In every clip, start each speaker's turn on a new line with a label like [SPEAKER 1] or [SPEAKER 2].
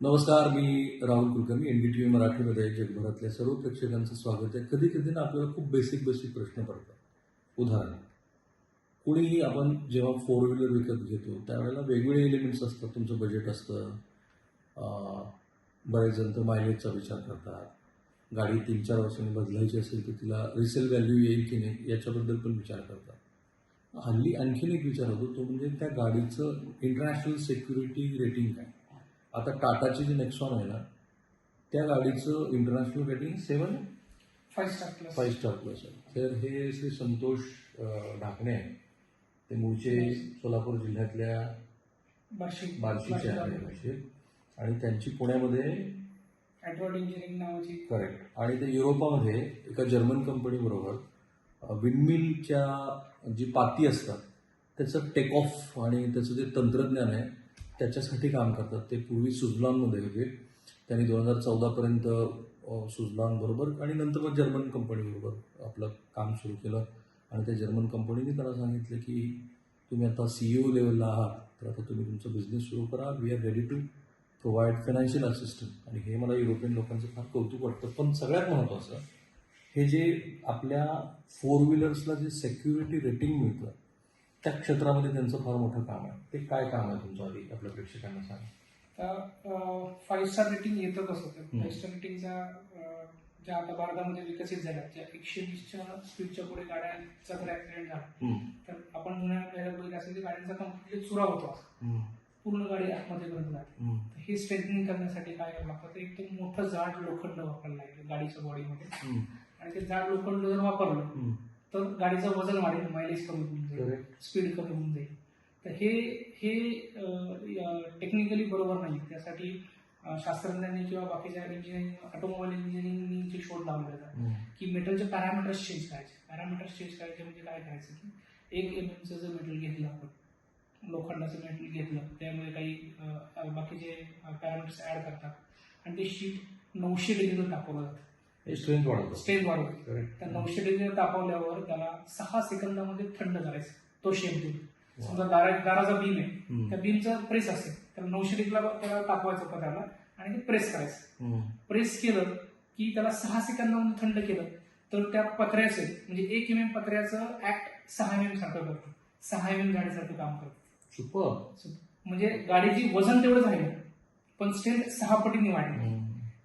[SPEAKER 1] नमस्कार मी राहुल कुलकर्णी एनडीटीव्ही मराठीमध्ये जगभरातल्या सर्व प्रेक्षकांचं स्वागत आहे. कधी कधी ना आपल्याला खूप बेसिक बेसिक प्रश्न पडतात. उदाहरण कुणीही आपण जेव्हा फोर व्हीलर विकत घेतो त्यावेळेला वेगवेगळे एलिमेंट्स असतात. तुमचं बजेट असतं बरेच जण तर मायलेजचा विचार करतात. गाडी तीन चार वर्षांनी बदलायची असेल तर तिला रिसेल व्हॅल्यू येईल की नाही याच्याबद्दल पण विचार करतात. हल्ली आणखीन एक विचार होतो तो म्हणजे त्या गाडीचं इंटरनॅशनल सेक्युरिटी रेटिंग काय? आता टाटाची जी नेक्सॉन आहे ना त्या गाडीचं international rating seven
[SPEAKER 2] five star plus
[SPEAKER 1] five star plus आहे. तर हे श्री संतोष ढाकणे आहे ते मूळचे सोलापूर जिल्ह्यातल्या
[SPEAKER 2] बार्शी
[SPEAKER 1] बार्शीचे आहे आणि त्यांची पुण्यामध्ये
[SPEAKER 2] इंजिनिअरिंग नावाची.
[SPEAKER 1] करेक्ट आणि ते युरोपामध्ये एका जर्मन कंपनी बरोबर विंडमिलच्या जी पाती असतात त्याचं टेक ऑफ आणि त्याचं जे तंत्रज्ञान आहे त्याच्यासाठी काम करतात. ते पूर्वी सुझलॉनमध्ये होते. त्यांनी दोन हजार चौदापर्यंत सुझलॉनबरोबर आणि नंतर मग जर्मन कंपनीबरोबर आपलं काम सुरू केलं. आणि त्या जर्मन कंपनीने त्याला सांगितलं की तुम्ही आता सी ई ओ लेवलला आहात. तर आता तुम्ही तुमचा बिझनेस सुरू करा. We are ready to provide financial assistant आणि हे मला युरोपियन लोकांचं फार कौतुक वाटतं. पण सगळ्यात महत्त्वाचं हे जे आपल्या फोर व्हीलर्सला जे सेक्युरिटी रेटिंग मिळतं त्या क्षेत्रामध्ये त्यांचं फार मोठं काम आहे. ते काय काम आहे तुमचं आधी आपल्या प्रेक्षकांना सांगा.
[SPEAKER 2] तर फाईव्ह स्टार रेटिंग येतं कसं. फाईव्ह स्टार रेटिंगचा ज्या आता भारतामध्ये विकसित झाल्या ज्या एकशे वीसच्या स्पीडच्या पुढे गाड्यांचा जर ऍक्सिडेंट झाला तर आपण जुन्या पहिल्या असेल की गाड्यांचा कम्प्लिटली चुरा होतो. पूर्ण गाडी आतमध्ये
[SPEAKER 1] हम्म,
[SPEAKER 2] तर हे स्ट्रेंथनिंग करण्यासाठी काय करावं लागतं? तर एकदम मोठं जाड लोखंड वापरायला लागेल गाडीच्या बॉडीमध्ये आणि ते जाड लोखंड जर वापरलं. तर गाडीचं वजन वाढेल मायलेज कमी होऊन जाईल. स्पीड कमी होऊन जाईल. तर हे हे टेक्निकली बरोबर नाही. त्यासाठी शास्त्रज्ञांनी किंवा बाकीच्या इंजिनिअरिंग ऑटोमोबाईल इंजिनिअरिंगचे शोध लावले जातात की मेटलचे पॅरामीटर्स चेंज करायचे. पॅरामीटर्स चेंज करायचे म्हणजे काय करायचं की एक एम एमचं जर मेटल घेतलं आपण लोखंडाचं मेटल घेतलं त्यामध्ये काही बाकीचे पॅरामीटर्स ऍड करतात. आणि ते शीट नऊशे डिग्रीवर तापवलं जातं.
[SPEAKER 1] स्ट्रेंथ वाढवतं
[SPEAKER 2] स्ट्रेंथ वाढवतं त्या नऊशे डिग्री तापवल्यावर त्याला सहा सेकंदामध्ये थंड करायचं. तो शेप देऊन समजा दारा दाराचा बीम आहे. त्या बीमचा प्रेस असेल तर नऊशे डिग्रीला त्याला तापवायचं पदाला आणि ते प्रेस करायचं. प्रेस केलं की त्याला सहा सेकंदामध्ये थंड केलं तर त्या पत्र्याचे म्हणजे एक एम एम पत्र्याचं ऍक्ट सहा एम एम सारखं करतं. सहा एम एम गाडीसारखं काम करतं.
[SPEAKER 1] सुपर
[SPEAKER 2] म्हणजे गाडीची वजन तेवढंच आहे पण स्ट्रेंथ सहा पटीने वाढली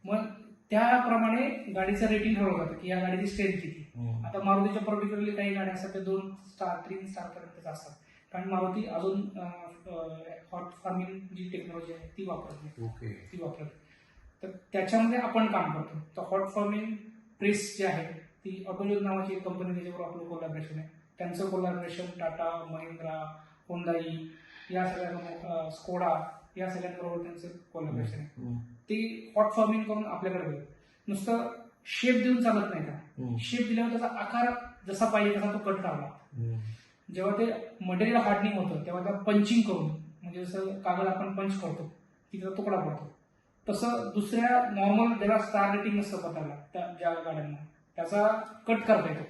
[SPEAKER 2] मग त्याप्रमाणे गाडीचं रेटिंग ठरवलं जातं की या गाडीची स्ट्रेंथ किती?
[SPEAKER 1] हम्म.
[SPEAKER 2] आता मारुतीच्या पर्टिक्युलरली काही गाड्या असतात त्या दोन स्टार तीन स्टार पर्यंत असतात. कारण मारुती अजून हॉट फार्मिंग जी टेक्नॉलॉजी आहे ती वापरत नाही.
[SPEAKER 1] ओके.
[SPEAKER 2] ती वापरत. तर त्याच्यामध्ये आपण काम करतो. तर हॉट फार्मिंग प्रेस जी आहे ती ऑटोजोज नावाची एक कंपनी त्याच्यावर आपलं कोलॅबरेशन आहे. त्यांचं कोलॅबरेशन टाटा महिंद्रा होंडाई या सगळ्या स्कोडा या सगळ्यांबरोबर त्यांचं कोलॅबरेशन आहे. ते हॉट फॉर्मिंग करून आपल्याकडे देतात नुसतं शेप देऊन चालत नाही का? शेप दिल्यावर त्याचा आकार जसा पाहिजे तसा तो कट करावा. जेव्हा ते मटेरियल हार्डनिंग होतं तेव्हा त्या पंचिंग करून म्हणजे जसं कागद आपण पंच करतो की त्याचा तुकडा पडतो. तसं दुसऱ्या नॉर्मल ज्याला स्टार रेटिंग नसतं पत्राला त्या ज्या गाड्यांना त्याचा कट करता येतो.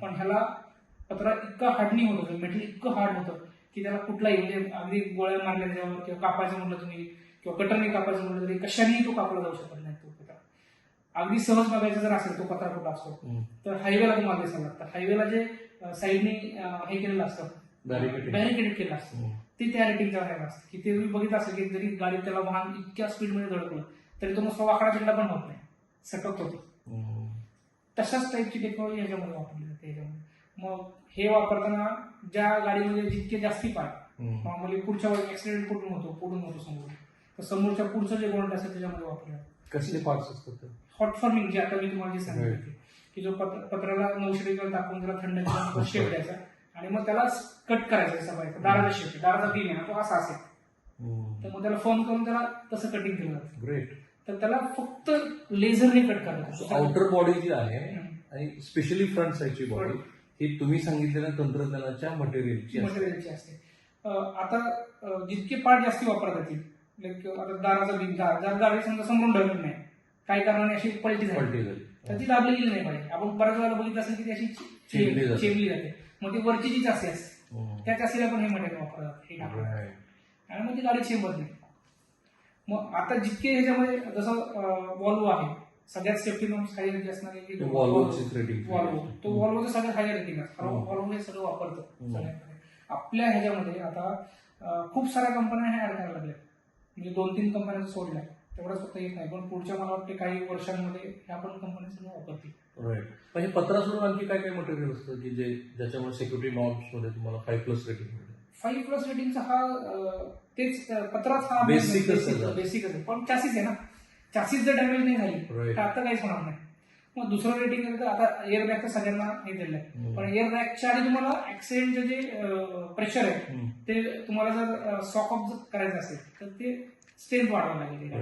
[SPEAKER 2] पण ह्याला पत्रा इतकं हार्डनिंग होत होतं मेटेरियल इतकं हार्ड होतं की त्याला कुठलाही म्हणजे अगदी गोळ्या मारल्या त्याच्यावर किंवा कापायचं म्हटलं तुम्ही किंवा कटरने कापायचं म्हटलं तरी कशानेही तो कापला जाऊ शकत नाही तो पत्रा अगदी सहज बघायचं जर असेल तो पत्रा कुठला असतो. तर हायवेला तुम्हाला दिसायला लागतं हायवेला जे साईडने हे केलेलं असतं. बॅरिकेड केलं असतं. ते त्या रेटिंगच्या बाहेर असतं की ते तुम्ही बघितलं असेल की जरी गाडी त्याला वाहन इतक्या स्पीडमध्ये धडकलं तरी तो नुसता वाकडा चिंडा पण होत नाही सटक होतो. तशाच टाईपची टेक्नॉलॉजी ह्याच्यामध्ये वापरली जाते ह्याच्यामध्ये मग हे वापरताना ज्या गाडीमध्ये जितके जास्ती पाय. नॉर्मली पुढच्या वेळी ऍक्सिडेंट कुठून होतो पुढून होतो समोर तर समोरच्या पुढचं जे गोल्ड असेल त्याच्यामध्ये वापरलं.
[SPEAKER 1] कसले पार्ट्स असतात?
[SPEAKER 2] हॉट फॉर्मिंग जे आता मी तुम्हाला जे सांगितलं. की- जो पत्र- पत्राला नऊशे डिग्री टाकून त्याला थंड शेप द्यायचा आणि मग त्याला कट करायचा असा बाहेर दाराचा शेप दाराचा बीम आहे. तो असा असेल. तर मग त्याला फॉर्म करून त्याला तसं कटिंग केलं जातं.
[SPEAKER 1] ग्रेट
[SPEAKER 2] तर त्याला फक्त लेझरने कट करायचं.
[SPEAKER 1] आउटर बॉडी जी आहे. आणि स्पेशली फ्रंट साईडची बॉडी. ही तुम्ही सांगितलेल्या तंत्रज्ञानाच्या मटेरियलची
[SPEAKER 2] मटेरियलची असते. आता जितके पार्ट जास्ती वापरतात जातील लाईक आता दाराचा बीम दार जर गाडी समजा समोरून ढळली नाही. काही कारणाने अशी पलटी झाली.
[SPEAKER 1] पलटी झाली.
[SPEAKER 2] तर ती दाबली गेली नाही पाहिजे आपण बऱ्याच वेळेला बघितलं असेल की ती अशी
[SPEAKER 1] चेपली जाते.
[SPEAKER 2] चेपली जाते. मग ती वरची जी चासी असते
[SPEAKER 1] हम्म.
[SPEAKER 2] त्या चासीला पण हे मटेरियल वापरतात हे. आणि मग ती गाडी चेंबत नाही. मग आता जितके ह्याच्यामध्ये जसं वॉल्वो आहे सगळ्यात सेफ्टी नॉर्म्स हाय रेटिंग असणारे की
[SPEAKER 1] वॉल्वोचीच रेटिंग
[SPEAKER 2] वॉल्वो तो वॉल्वोचं सगळ्यात हाय रेटिंग कारण
[SPEAKER 1] हम्म.
[SPEAKER 2] वॉल्वो हे सगळं वापरतं
[SPEAKER 1] हम्म.
[SPEAKER 2] सगळ्यांकडे आपल्या ह्याच्यामध्ये आता अं, खूप साऱ्या कंपन्या हे ऍड करायला लागल्या म्हणजे दोन तीन कंपन्या सोडल्या. तेवढंच फक्त येत नाही. पण पुढच्या मला वाटते काही वर्षांमध्ये ह्या पण कंपन्या सगळं वापरतील.
[SPEAKER 1] राईट पण हे पत्रा सोडून आणखी काय काय मटेरियल असतं की जे ज्याच्यामुळे सिक्युरिटी नॉर्म्समध्ये तुम्हाला फाईव्ह प्लस रेटिंग मिळते?
[SPEAKER 2] फाईव्ह प्लस रेटिंगचा हा तेच अं, पत्राच हा
[SPEAKER 1] आहे.
[SPEAKER 2] बेसिकच आहे पण चॅसिस आहे ना. चॅसिस जर डॅमेज नाही झाली. तर आता काहीच होणार नाही. मग दुसरं रेटिंग आहे तर आता एअर बॅग तर सगळ्यांना हे दिलं आहे. पण एअर बॅगच्या आधी तुम्हाला ऍक्सिडेंटचं जे प्रेशर आहे. ते तुम्हाला जर सॉक ऑफ करायचं असेल तर ते स्ट्रेंथ वाढवावं लागेल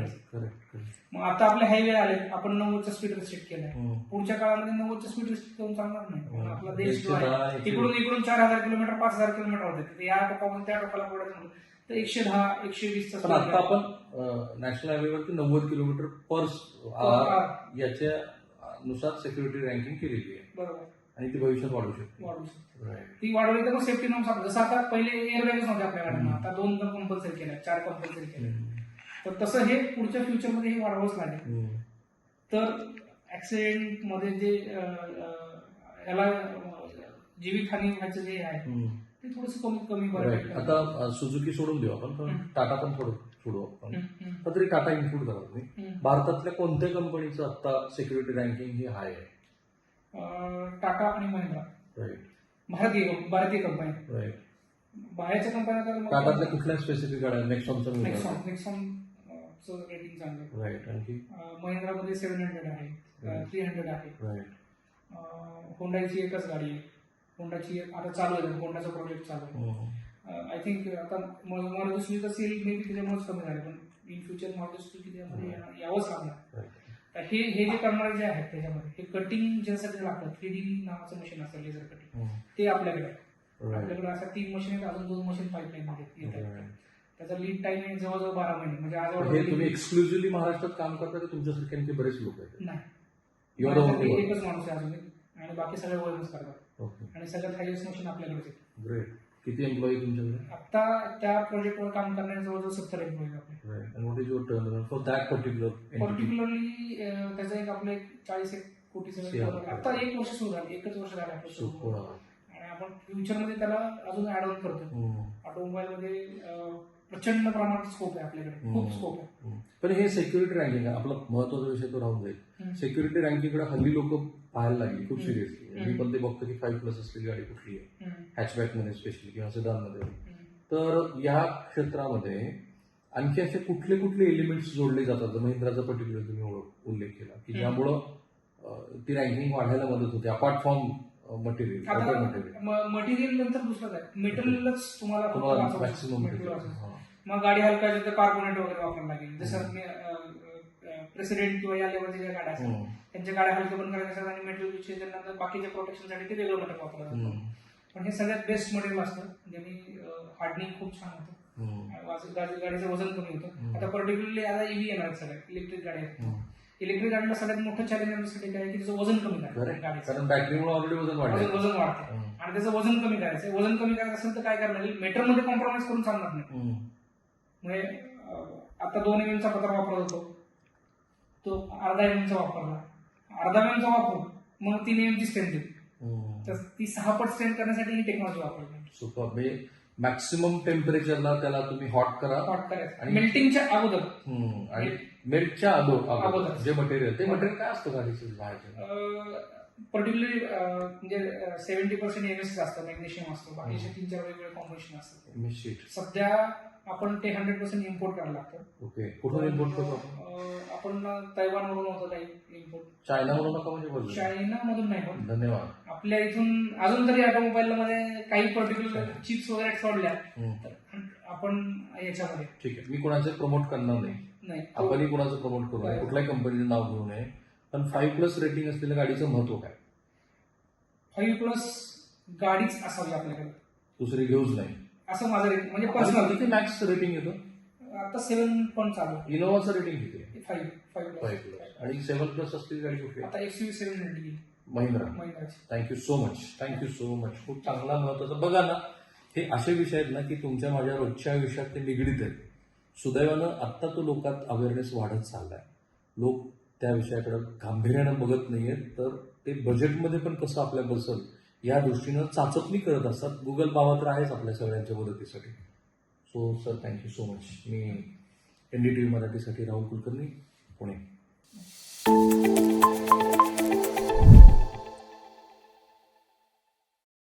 [SPEAKER 2] मग आता आपले हायवे आले आपण नव्वदचा स्पीड रिस्ट्रिक्ट केलाय. पुढच्या काळामध्ये नव्वदचा स्पीड रिस्ट्रिक्ट करून चालणार नाही. पण आपला देश जो आहे इकडून इकडून चार हजार किलोमीटर पाच हजार किलोमीटर होते तर या टोकापासून त्या टोकाला पडायचं म्हणलं तर एकशे दहा एकशे
[SPEAKER 1] पण आता आपण नॅशनल हायवेवरती नव्वद किलोमीटर पर. याच्या नुसार सिक्युरिटी रँकिंग केलेली आहे
[SPEAKER 2] बरोबर
[SPEAKER 1] आणि ती भविष्यात वाढू शकते Right.
[SPEAKER 2] ती वाढवली तर मग सेफ्टी नॉर्म्स जसं आता पहिले एअर बॅगच नव्हते आपल्या गाड्यांना आता दोन कंपल्सरी केल्या चार कंपल्सरी केल्या. तर तसं हे पुढच्या फ्युचरमध्ये हे वाढवावंच लागेल
[SPEAKER 1] हम्म.
[SPEAKER 2] तर ऍक्सिडेंटमध्ये जे अं, अं, याला जीवितहानी व्हायचं जे आहे
[SPEAKER 1] हम्म.
[SPEAKER 2] ते थोडस कमी कमी
[SPEAKER 1] Right. आता सुझुकी सोडून देऊ आपण पण
[SPEAKER 2] हम्म.
[SPEAKER 1] टाटा पण थोडं सोडू आपण
[SPEAKER 2] हम्म, हम्म,
[SPEAKER 1] पण तरी टाटा इन्क्लूड करा तुम्ही
[SPEAKER 2] हम्म.
[SPEAKER 1] भारतातल्या कोणत्या कंपनीचं आता सिक्युरिटी रँकिंग ही हाय आहे?
[SPEAKER 2] टाटा आणि महिंद्रा.
[SPEAKER 1] राईट
[SPEAKER 2] भारतीय भारतीय कंपनी
[SPEAKER 1] राईट
[SPEAKER 2] बाहेरच्या कंपन्या तर
[SPEAKER 1] टाटातल्या कुठल्या स्पेसिफिक गाड्या नेक्सॉनचं
[SPEAKER 2] नेक्सॉन नेक्सॉन अं, चं रेटिंग चांगलं आहे.
[SPEAKER 1] राईट आणखी
[SPEAKER 2] महिंद्रामध्ये सेव्हन हंड्रेड आहे. थ्री हंड्रेड आहे.
[SPEAKER 1] राईट
[SPEAKER 2] होंडाची एकच गाडी आहे. होंडाची आता चालू आहे. होंडाचा प्रोजेक्ट चालू आहे. आय थिंक आता मारुती सुजुकीचा सेल मे बी त्याच्यामुळेच कमी झाले पण इन फ्युचर मारुती सुजुकी त्यामध्ये या- यावंच लागणार
[SPEAKER 1] Right.
[SPEAKER 2] तर हे हे जे करणारे जे आहेत त्याच्यामध्ये हे कटिंग ज्यासाठी लागतं थ्री डी नावाचं मशीन असतं लेझर कटिंग. ते आपल्याकडे आहे. आपल्याकडे अशा तीन मशीन आहेत अजून दोन मशीन पाईपलाईन मध्ये. त्याचा लीड टाइम आहे जवळजवळ बारा महिने म्हणजे आज
[SPEAKER 1] हे तुम्ही एक्सक्लुझिव्हली महाराष्ट्रात काम करता का तुमच्यासारखे आणखी बरेच लोक आहेत
[SPEAKER 2] नाही. एकच माणूस आहे अजून. आणि बाकी सगळे वळूनच करतात आणि सगळ्यात हायएस्ट मशीन आपल्याकडेच आहे
[SPEAKER 1] ग्रेट किती एम्प्लॉई तुमच्याकडे?
[SPEAKER 2] आता त्या प्रोजेक्टवर काम करणारे जवळजवळ सत्तर एम्प्लॉईज आपले.
[SPEAKER 1] Right and what is your turn for that particular
[SPEAKER 2] particularly त्याचं एक आपलं एक चाळीस एक कोटीचं. आता एक वर्ष सुरू झालं एकच वर्ष झालं आपलं सुरू
[SPEAKER 1] सुपर
[SPEAKER 2] होऊन. आणि आपण फ्युचरमध्ये त्याला अजून ऍड ऑन करतो
[SPEAKER 1] हम्म.
[SPEAKER 2] मध्ये प्रचंड प्रमाणात स्कोप आहे आपल्याकडे खूप. स्कोप आहे.
[SPEAKER 1] पण हे सिक्युरिटी रँकिंग आपला महत्त्वाचा विषय तो राहून जाईल. सिक्युरिटी रँकिंगकडे हल्ली लोक पाहायला लागली खूप. सिरियसली. मी पण ते बघतो की फाईव्ह प्लस असलेली गाडी कुठली आहे. हॅचबॅकमध्ये स्पेशली किंवा सेदानमध्ये
[SPEAKER 2] हम्म.
[SPEAKER 1] तर या क्षेत्रामध्ये आणखी असे कुठले कुठले एलिमेंट्स जोडले जातात जर महिंद्राचा पर्टिक्युलर तुम्ही उल्लेख केला की. ज्यामुळं ती रँकिंग वाढायला मदत होते apart from material material
[SPEAKER 2] material नंतर दुसरं काय मेटलच तुम्हाला.
[SPEAKER 1] मॅक्सिमम.
[SPEAKER 2] मग गाडी हलकायची तर कार्बोनेट वगैरे वापरायला लागेल. जसं प्रेसिडेंट किंवा या लेवलच्या ज्या गाड्या असतात त्यांच्या गाड्या हलक्या पण करायच्या असतात आणि मेटल त्यांना बाकीच्या प्रोटेक्शनसाठी ते वेगळं मटेरियल वापरलं जातं. पण हे सगळ्यात बेस्ट मटेरियल असतं ज्यांनी हार्डनिंग खूप छान होतं. गाडीचं वजन कमी होतं. आता पर्टिक्युलरली आता ईव्ही येणार सगळ्या इलेक्ट्रिक गाड्या आहेत. इलेक्ट्रिक गाडीला सगळ्यात मोठं चॅलेंज आमच्यासाठी काय की त्याचं वजन कमी करायचं
[SPEAKER 1] बॅटरीमुळे ऑलरेडी वजन
[SPEAKER 2] वाढतं. आणि त्याचं वजन कमी करायचं. वजन कमी करायचं असेल तर काय करायला लागेल मीटरमध्ये कॉम्प्रोमाइज करून चालणार नाही. म्हणजे आता दोन एम चा पत्र वापरत होतो. तो अर्धा एम चा वापरला. अर्धा एम चा वापरून मग तीन एम ची स्ट्रेंथ
[SPEAKER 1] हम्म.
[SPEAKER 2] तर ती सहा पट स्ट्रेंथ करण्यासाठी ही टेक्नॉलॉजी वापरली
[SPEAKER 1] सुपर म्हणजे मॅक्सिमम टेम्परेचरला त्याला तुम्ही हॉट करा.
[SPEAKER 2] हॉट करायचं.
[SPEAKER 1] आणि-
[SPEAKER 2] मेल्टिंगच्या अगोदर.
[SPEAKER 1] आणि मेल्टच्या अगो अगोदर.
[SPEAKER 2] अगोदर.
[SPEAKER 1] जे मटेरियल ते मटेरियल काय असतं गाडीचं बाहेरचं?
[SPEAKER 2] पर्टिक्युलरली म्हणजे सेव्हन्टी पर्सेंट एम एस असतं मॅग्नेशियम असतो बाकीचे तीन चार वेगवेगळे कॉम्बिनेशन असतात सध्या आपण ते हंड्रेड पर्सेंट इम्पोर्ट करायला लागतं
[SPEAKER 1] ओके कुठून इम्पोर्ट करतो? आपण
[SPEAKER 2] अं, आपण तैवानवरून होतं काही इम्पोर्ट
[SPEAKER 1] चायनावरून नका म्हणजे बोलतो
[SPEAKER 2] चायना मधून नाही पण
[SPEAKER 1] धन्यवाद.
[SPEAKER 2] आपल्या इथून अजून तरी ऑटोमोबाईल मध्ये काही पर्टिक्युलर चिप्स वगैरे सोडल्या. तर आपण याच्यामध्ये.
[SPEAKER 1] ठीक आहे. मी कोणाचे प्रमोट करणार नाही.
[SPEAKER 2] नाही.
[SPEAKER 1] आपणही कोणाचं प्रमोट करू नये
[SPEAKER 2] बरोबर.
[SPEAKER 1] कुठल्याही कंपनीचं नाव घेऊ नये. पण फाईव्ह प्लस रेटिंग असलेल्या गाडीचं महत्त्व काय?
[SPEAKER 2] फाईव्ह प्लस गाडीच असावी आपल्याकडे.
[SPEAKER 1] दुसरी घेऊच नाही.
[SPEAKER 2] असं माझं रेटिंग म्हणजे
[SPEAKER 1] किती
[SPEAKER 2] पर्सनल
[SPEAKER 1] मॅक्स रेटिंग येतं?
[SPEAKER 2] आता सेव्हन पण चालू.
[SPEAKER 1] इनोवाचं रेटिंग किती आहे?
[SPEAKER 2] Five five
[SPEAKER 1] five
[SPEAKER 2] plus
[SPEAKER 1] plus आणि सेव्हन प्लस असलेली गाडी कुठली आहे?
[SPEAKER 2] आता एक्सयू सेव्हन हंड्रेड
[SPEAKER 1] महिंद्रा.
[SPEAKER 2] महिन्याची
[SPEAKER 1] thank you so much thank you so much खूप चांगला महत्त्वाचा. बघा ना हे असे विषय आहेत ना की तुमच्या माझ्या रोजच्या आयुष्यात ते निगडीत आहेत. सुदैवानं आत्ता तो लोकात अवेअरनेस वाढत चाललाय. लोक त्या विषयाकडं गांभीर्यानं बघत नाही आहेत तर ते बजेटमध्ये पण कसं आपल्या बसल या दृष्टीनं चाचपणी करत असतात. गुगल बाबा तर आहेच आपल्या सगळ्यांच्या मदतीसाठी. So sir thank you so much me N D T V मराठीसाठी राहुल कुलकर्णी पुणे.